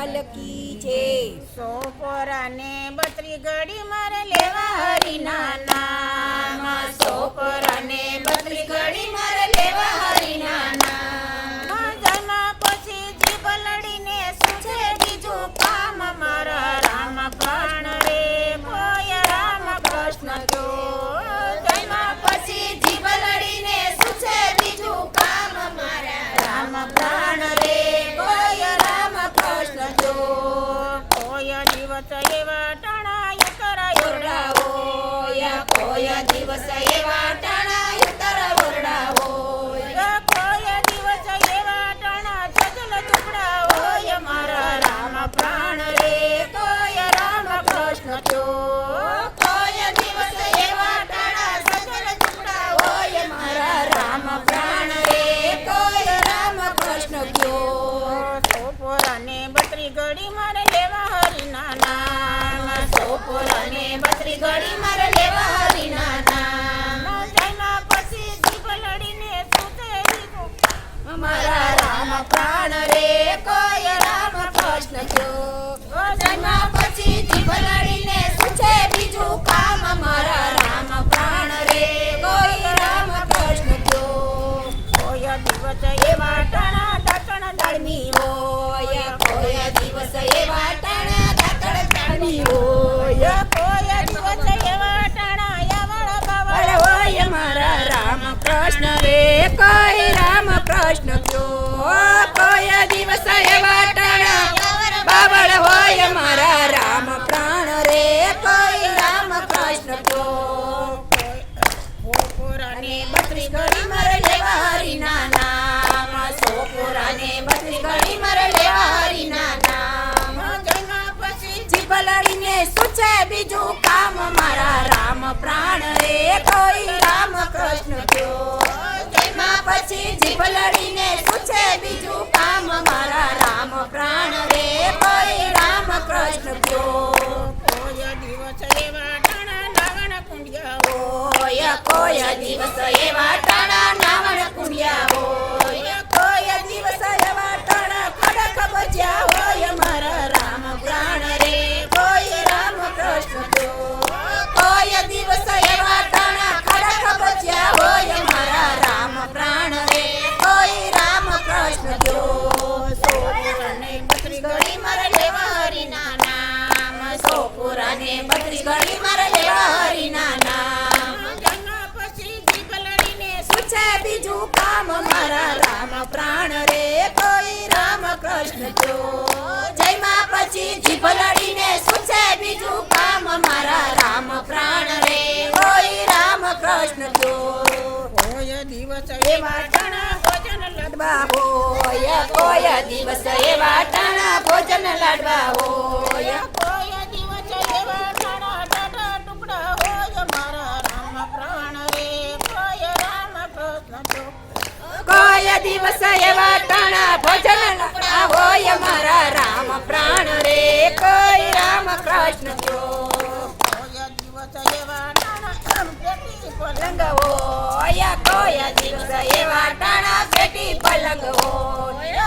લાલ કી છે. સોપરાને બત્રી ઘડી મારે લેવા હરિના નામ સોપરાને દિવસ એવા ટણાય કરાયો ઓરડાવો કોઈ દિવસ એવા ટણાય કરાયો ઓરડાવો દિવસ એવા ટણા મારા રામ પ્રાણ રે કોયા રામ કૃષ્ણ જો કોઈ દિવસ એવા ટણા હોય મારા રામ પ્રાણ રે કોઈ રામ કૃષ્ણ જો સોપોરાને બત્રી ઘડી મારે લેવા હરિના નામ સોપોરાને બત્રી ઘડી મારે લેવા હરિના નામ. પછી જીભ લડીને સૂતે મારા રામ પ્રાણ રે કોઈ રામ કૃષ્ણ જો જન્મા પછી જીભ લડીને સૂચે બીજું કામ. મારા રામ પ્રાણ રે કોઈ રામ કૃષ્ણ જો કોઈ દિવસ એવા ટાણા ડાકણ દાળમી હોય. કોઈ દિવસ એવા ટાણા ડાકણ દાળમી હોય કૃષ્ણ જો કોઈ દિવસ એવા ટાણા બાવળ હોય મારા રામ કોઈ દિવસ એવા ટાણા નાવણ કુંડિયા કામ મારા રામ પ્રાણ રે, કોઈ રામ કૃષ્ણ જો જયમાં પછી જીભ લડીને બીજું કામ, મારા રામ પ્રાણ રે, કોઈ રામ કૃષ્ણ જો હોય દિવસ એવા ટાણા ભોજન લાડવા હોય, કોઈ દિવસ એવા ટાણા ભોજન લાડવા હોય. કોઈ દિવસ એવા ટાણા ભોજન હોય મારા રામ પ્રાણ રે? કોઈ રામ કૃષ્ણ પલંગ હોય કોઈ દિવસ એવા ટાણા પેટી પલંગ હોય